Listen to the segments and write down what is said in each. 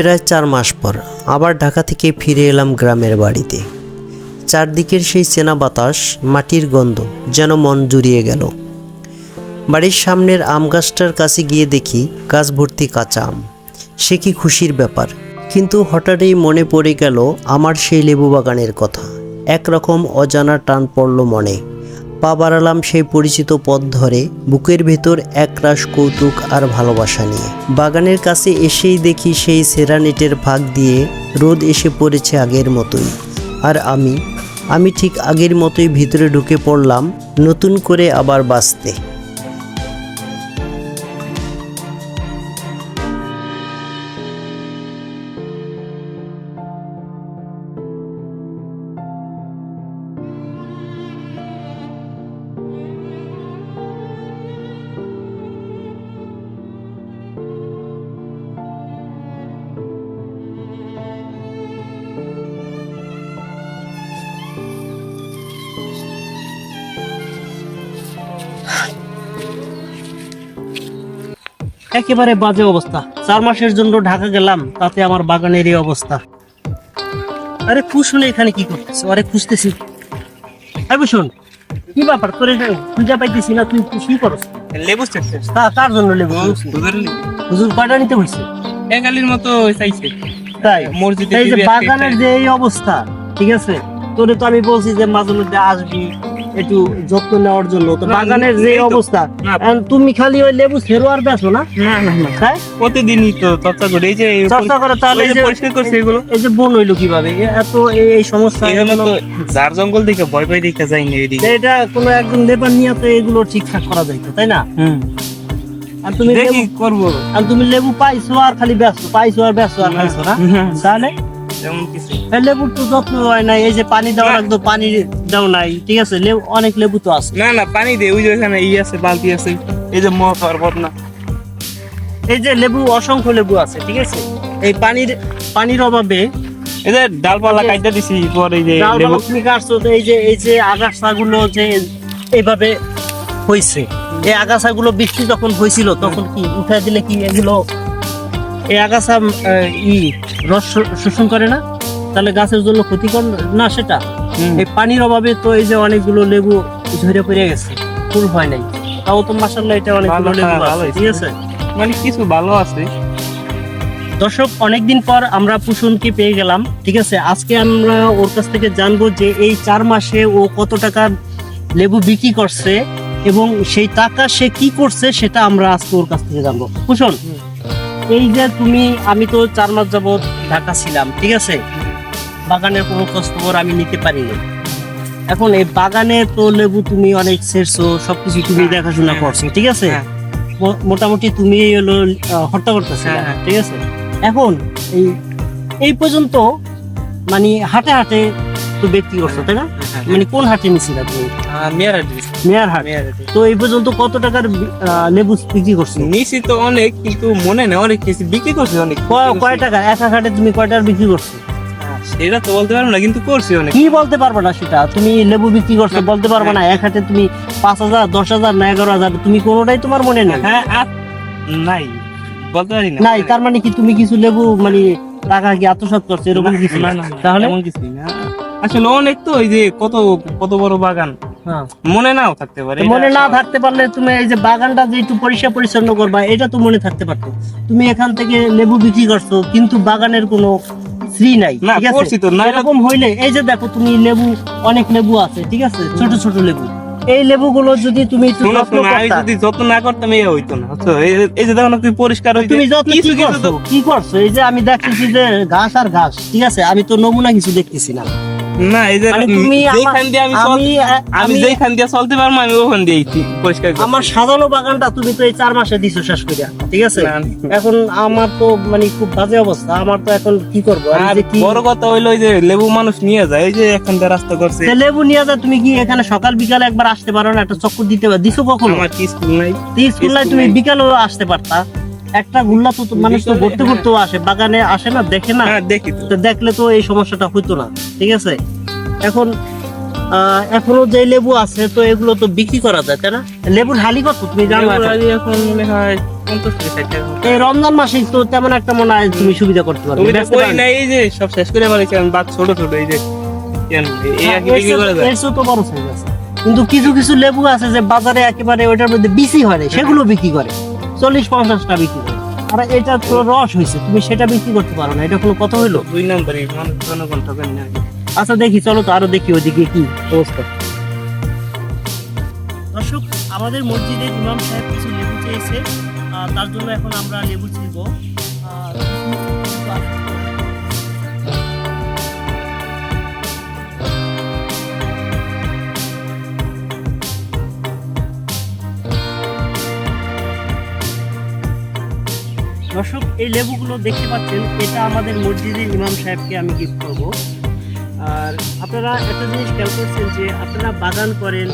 প্রায় চার মাস পর আবার ঢাকা থেকে ফিরে এলাম গ্রামের বাড়িতে। চারদিকের সেই চেনা বাতাস, মাটির গন্ধ যেন মন জুড়িয়ে গেল। বাড়ির সামনের আম গাছটার কাছে গিয়ে দেখি গাছ ভর্তি কাঁচা আম। সে কি খুশির ব্যাপার, কিন্তু হঠাৎই মনে পড়ে গেল আমার সেই লেবু বাগানের কথা। একরকম অজানা টান পড়ল মনে। পা বাড়ালাম সেই পরিচিত পথ ধরে, বুকের ভেতর একরাশ কৌতুক আর ভালোবাসা নিয়ে। বাগানের কাছে এসেই দেখি সেই সেরা নেটের ফাঁক দিয়ে রোদ এসে পড়েছে আগের মতোই। আর আমি আমি ঠিক আগের মতোই ভিতরে ঢুকে পড়লাম, নতুন করে আবার বাঁচতে। একেবারে বাজে অবস্থা। চার মাসের জন্য ঢাকা গেলাম তাতে আমার বাগানের এই অবস্থা। আরে কুশন এখানে কি করতেছে? আরে খুঁজতেছি। আরে শোন কি ব্যাপার? তোর এটা খুঁজে পাইতেছি না তুই কি করস? লেবু তা- কার জন্য লেবু হুজুর কয়টা নিতে হয়েছে একালির মতো চাইছে। তাই? মসজিদে এই যে বাগানের যে এই অবস্থা ঠিক আছে? তোরে তো আমি বলছি যে মাঝে মধ্যে আসবি একটু যত্ন নেওয়ার জন্য। তো বাগানের যে অবস্থা তুমি খালি ওই লেবু ছেড়ো আর বেছো না? না না না। তাই প্রতিদিনই তো চর্চা করে। এই যে চর্চা করে তাহলে এই যে- পরিষ্কার করছে এগুলো। এই যে বন হইল কীভাবে? এত এই- সমস্যা এগুলো এগুলো- তো ঝাড় জঙ্গল দেখে ভয় ভয় দেখে যায়নি এদিকে এটা কোনো একজন লেবার নিয়ে তো এগুলো ঠিকঠাক করা যাইতো তাই না? হুম। আর তুমি দেখি লেবু- করব। আর তুমি লেবু পাইছো আর খালি ব্যস্ত পাইছো আর ব্যস্ত আর খাইছো না। তাহলে? এমন কিছু। এই লেবুর তো যত্ন হয় এই যে পানি দেওয়া। লাগতো পানি দাও নাই ঠিক আছে? লেবু অনেক লেবু তো আছে। না না পানি দে ওই যে ওখানে ই আছে বালতি আছে এই যে মহ পার্বত না। এই যে লেবু অসংখ্য লেবু আছে ঠিক আছে? এই পানির পানির অভাবে এই যে ডালপালা কাইটা দিছি পর এই যে লেবু। তুমি কাটছো তো এই যে এই যে আগাছাগুলো যে এইভাবে হয়েছে এই আগাছাগুলো বৃষ্টি যখন হয়েছিল তখন কি উঠে দিলে কি এগুলো এই আগাছা ই রস শোষণ করে না? তাহলে গাছের জন্য ক্ষতিকর না সেটা? এই পানির অভাবে তো এই যে অনেকগুলো লেবু ঝরে পড়ে গেছে ফুল হয় নাই। তাও তো মাসাল্লাহ এটা অনেকগুলো ভালো, লেবু হ্যাঁ, আছে, ঠিক আছে? মানে কিছু ভালো আছে। দর্শক অনেকদিন পর আমরা পুষণকে পেয়ে গেলাম ঠিক আছে? আজকে আমরা ওর কাছ থেকে জানব যে এই চার মাসে ও কত টাকা লেবু বিক্রি করছে এবং সেই টাকা সে কি করছে সেটা আমরা আজকে ওর কাছ থেকে জানব। পুষণ এই যে তুমি আমি তো চার মাস যাবত ঢাকা ছিলাম ঠিক আছে বাগানের কোনো খোঁজ খবর আমি নিতে পারিনি এখন এই বাগানে তো লেবু তুমি অনেক ছেড়ছো সবকিছু তুমি হ্যাঁ, দেখাশোনা হ্যাঁ, করছ ঠিক আছে হ্যাঁ। মোটামুটি তুমি হলো হত্যা হ্যাঁ। ঠিক আছে এখন এই এই পর্যন্ত মানে হাটে হাটে তো করছ তাই না? মানে কোন হাটে নিছিলা তুমি? মেয়ারা হাট তো এই পর্যন্ত কত টাকার লেবু বিক্রি করছ? নিছি তো অনেক কিন্তু মনে নেই অনেক কিছু বিক্রি করছি অনেক কয়- টাকা? এক হাটে তুমি কয়টার বিক্রি করছ? সেটা তো বলতে পারব না কিন্তু করছি অনেক। কি বলতে পারবে না সেটা? তুমি লেবু বিক্রি করছ বলতে পারবে না। এক হাটে তুমি পাঁচ হাজার দশ হাজার না এগারো হাজার তুমি কোনোটাই তোমার মনে নেই? হ্যাঁ নাই। বলতে পারি না। নাই তার মানে কি তুমি কিছু লেবু মানে টাকা কি আত্মসাৎ করছ এরকম কিছু না, তাহলে? এমন কিছুই না। আসলে অনেক তো ওই যে কত কত বড় বাগান। হ্যাঁ। মনে নাও থাকতে পারে। মনে না থাকতে পারলে তুমি এই যে বাগানটা যে একটু পরিষ্কার পরিচ্ছন্ন করবা এটা তো মনে থাকতে পারতো। তুমি এখান থেকে লেবু বিক্রি করছ কিন্তু বাগানের কোনো শ্রী নাই ঠিক আছে? এরকম হইলে এই যে দেখো তুমি লেবু অনেক লেবু আছে ঠিক আছে? ছোট ছোট লেবু। এই লেবুগুলো যদি তুমি একটু যত্ন আমি যদি যত্ন না করতাম এই হইতো না? এই- যে দেখো তুমি পরিষ্কার হইতে তুমি যত্ন কি করছ কি করছ? এই যে আমি দেখতেছি যে ঘাস আর ঘাস ঠিক আছে? আমি তো নমুনা কিছু দেখতেছি না। না এই যে তুমি আমার- যেখান দিয়ে আমি আমি আমি আমি যেখান দিয়ে চলতে পারব আমি ওখান দিয়ে পরিষ্কার আমার সাজানো বাগানটা তুমি তো এই চার মাসে দিছো শেষ করিয়া ঠিক আছে? এখন আমার তো মানে খুব বাজে অবস্থা আমার তো এখন কি করব? আর কি বড় কথা হইল যে লেবু মানুষ নিয়ে যায় ওই যে এখান দিয়ে রাস্তা করছে। লেবু নিয়ে যায় তুমি কি এখানে সকাল বিকালে একবার আসতে পারো না? একটা চক্কর দিতে পারো? দিছো কখন? আমার কি স্কুল নাই। স্কুল নাই তুমি বিকালেও আসতে পারতা। একটা গুল্লা তো মানুষ তো ঘুরতে হ্যাঁ। ঘুরতেও আসে বাগানে আসে না দেখে না হ্যাঁ দেখি তো দেখলে তো এই সমস্যাটা হইতো না ঠিক আছে এখন এখনও যে লেবু আছে তো এগুলো তো বিক্রি করা যায় তাই না লেবুর হালি কত তুমি জানো এখন? মনে হয় এই রমজান মাসে তো তেমন একটা মনে হয় তুমি সুবিধা করতে পারবে তুমি কই। এই যে সব শেষ করে আমি বাদ ছোট ছোট এই যে কেন এই আর বিক্রি করা যায় এর তো বড় size আছে। কিন্তু কিছু কিছু লেবু আছে যে বাজারে একেবারে ওইটার মধ্যে বিসি হয় সেগুলো বিক্রি করে চল্লিশ পঞ্চাশটা বিক্রি করে। আর এটা তো রস হয়েছে তুমি সেটা বিক্রি করতে পারো না এটা কোনো কথা হইল? দুই নম্বরে জনগণ ঠকেন না আচ্ছা দেখি চলো তো আরও দেখি ওইদিকে কি। অবস্থা দর্শক আমাদের মসজিদে ইমাম সাহেব কিছু লেবু চেয়েছে তার জন্য এখন আমরা লেবু ছিলব দর্শক, এই লেবুগুলো দেখতে পাচ্ছেন, এটা আমাদের মসজিদের ইমাম সাহেবকে আমি গিফট করব। আর আপনারা একটা জিনিস খেয়াল করছেন যে আপনারা বাগান করেন,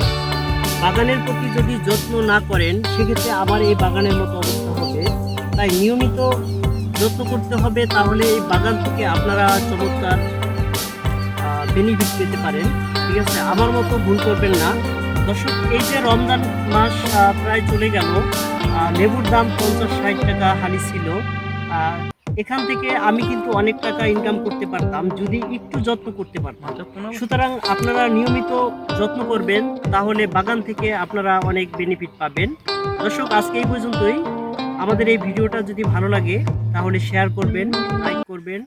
বাগানের প্রতি যদি যত্ন না করেন, সেক্ষেত্রে আবার এই বাগানের মতো অবস্থা হবে। তাই নিয়মিত যত্ন করতে হবে, তাহলে এই বাগান থেকে আপনারা চমৎকার বেনিফিট পেতে পারেন। ঠিক আছে? আমার মতো ভুল করবেন না। দর্শক এই যে রমজান মাস প্রায় চলে গেল লেবুর দাম পঞ্চাশ ষাট টাকা হালি ছিল। আর এখান থেকে আমি কিন্তু অনেক টাকা ইনকাম করতে পারতাম যদি একটু যত্ন করতে পারতাম। সুতরাং আপনারা নিয়মিত যত্ন করবেন তাহলে বাগান থেকে আপনারা অনেক বেনিফিট পাবেন। দর্শক আজকে এই পর্যন্তই। আমাদের এই ভিডিওটা যদি ভালো লাগে তাহলে শেয়ার করবেন লাইক করবেন।